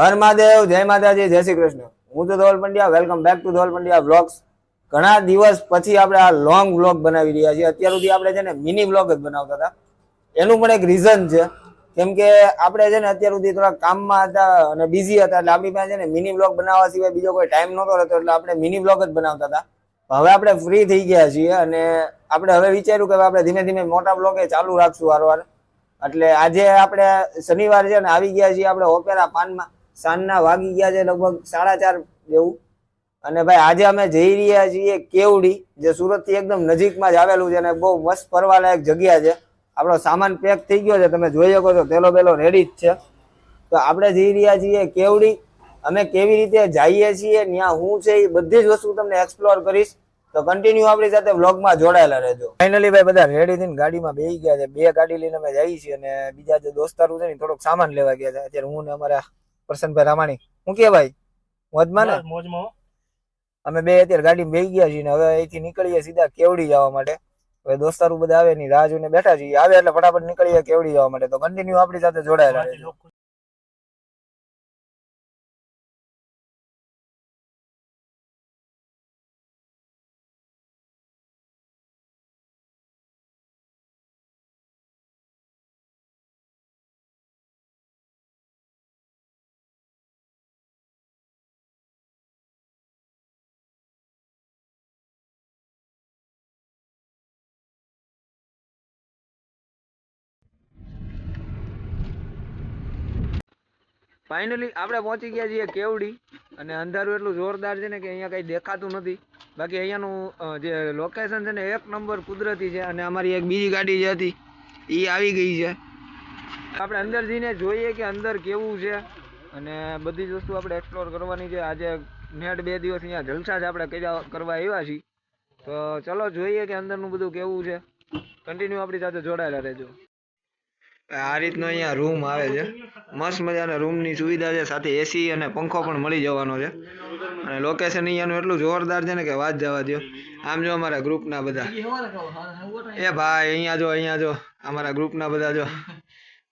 હર મહાદેવ, જય માતાજી, જય શ્રી કૃષ્ણ. હું તો Dhol Pandya. Welcome back to Dhol Pandya vlogs ઘણા દિવસ પછી આપણે આ લોંગ વ્લોગ બનાવી રહ્યા છીએ. અત્યાર સુધી આપણે છે ને મિની વ્લોગ જ બનાવતા હતા. એનું પણ એક રીઝન છે. કેમ કે આપણે છે ને અત્યાર સુધી થોડા કામમાં હતા અને બિઝી હતા, એટલે આપણી પાસે છે ને મિની વ્લોગ બનાવવા સિવાય બીજો કોઈ ટાઈમ નહોતો રહેતો, એટલે આપણે મિની વ્લોગ જ બનાવતા હતા. હવે આપણે ફ્રી થઈ ગયા છીએ અને આપણે હવે વિચાર્યું કે આપણે ધીમે ધીમે મોટા વ્લોગ ચાલુ રાખશું વારવાર. એટલે આજે આપણે શનિવાર છે ને આવી ગયા છીએ આપણે ઓપેરા પાનમાં. સાંજના વાગી ગયા છે લગભગ સાડા ચાર જેવું. અને ભાઈ આજે અમે જઈ રહ્યા છીએ કેવડી, જે સુરતથી એકદમ નજીકમાં જ આવેલું છે અને બહુ મસ્ત ફરવાલાયક જગ્યા છે. આપણો સામાન પેક થઈ ગયો છે, તમે જોઈ શકો છો, તેલો બેલો રેડી જ છે. તો આપણે જઈ રહ્યા છીએ કેવડી. અમે કેવી રીતે જઈએ છીએ ત્યાં હું છે, એ બધી જ વસ્તુ તમને એક્સપ્લોર કરીશ. તો કન્ટિન્યુ આપણી સાથે વ્લોગમાં જોડાયેલા રહેજો. ફાઇનલી ભાઈ બધા રેડી થઈને ગાડીમાં બેસી ગયા છે. બે ગાડી લઈને અમે જઈએ છીએ અને બીજા જે દોસ્તારો છે ને થોડોક સામાન લેવા ગયા છે. અત્યારે હું ને અમારા પ્રસન્નભાઈ રામાણી હું કે ભાઈ? મોજમાં ને? મોજમાં અમે બે અત્યારે ગાડીમાં બેસી ગયા છીએ ને હવે અહીંથી નીકળીએ સીધા કેવડી જવા માટે. હવે દોસ્તારો બધા આવે ની રાહ જોઈને બેઠા છીએ. આવે એટલે ફટાફટ નીકળીએ કેવડી જવા માટે. તો કન્ટિન્યુ આપણી સાથે જોડાયેલા ફાઇનલી આપણે પહોંચી ગયા છીએ કેવડી અને અંધારું એટલું જોરદાર છે ને કે અહીંયા કંઈ દેખાતું નથી. બાકી અહીંયાનું જે લોકેશન છે ને એક નંબર કુદરતી છે અને અમારી એક બીજી ગાડી જે હતી, એ આવી ગઈ છે. આપણે અંદર જઈને જોઈએ કે અંદર કેવું છે અને બધી જ વસ્તુ આપણે એક્સપ્લોર કરવાની છે. આજે નેટ બે દિવસ અહીંયા જલસા જ આપણે કર્યા, કરવા આવ્યા છીએ. તો ચલો જોઈએ કે અંદરનું બધું કેવું છે. કન્ટિન્યુ આપણી સાથે જોડાયેલા રહેજો. આ રીતનો અહીંયા રૂમ આવે છે. મસ્ત મજાના રૂમની સુવિધા છે. સાથે એસી અને પંખો પણ મળી જવાનો છે. અને લોકેશન અહીંયાનું એટલું જોરદાર છે ને કે વાત જવા દો આમ જો અમારા ગ્રુપના બધા. એ ભાઈ, અહીંયા જો અહીંયા જો. અમારા ગ્રુપના બધા જો.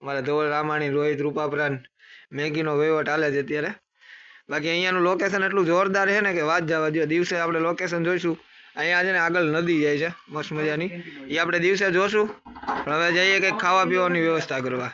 અમારા ધોળ રામાણી, રોહિત, રૂપાપરાન, મેગીનો વહીવટ હાલે છે અત્યારે. બાકી અહીંયાનું લોકેશન એટલું જોરદાર છે ને કે વાત જવા દો દિવસે આપણે લોકેશન જોઈશું. અહીંયા છે ને આગળ નદી જાય છે. મસ્ત મજાની. એ આપણે દિવસે જોશું. હવે જઈએ કંઈક ખાવા પીવાની વ્યવસ્થા કરવા.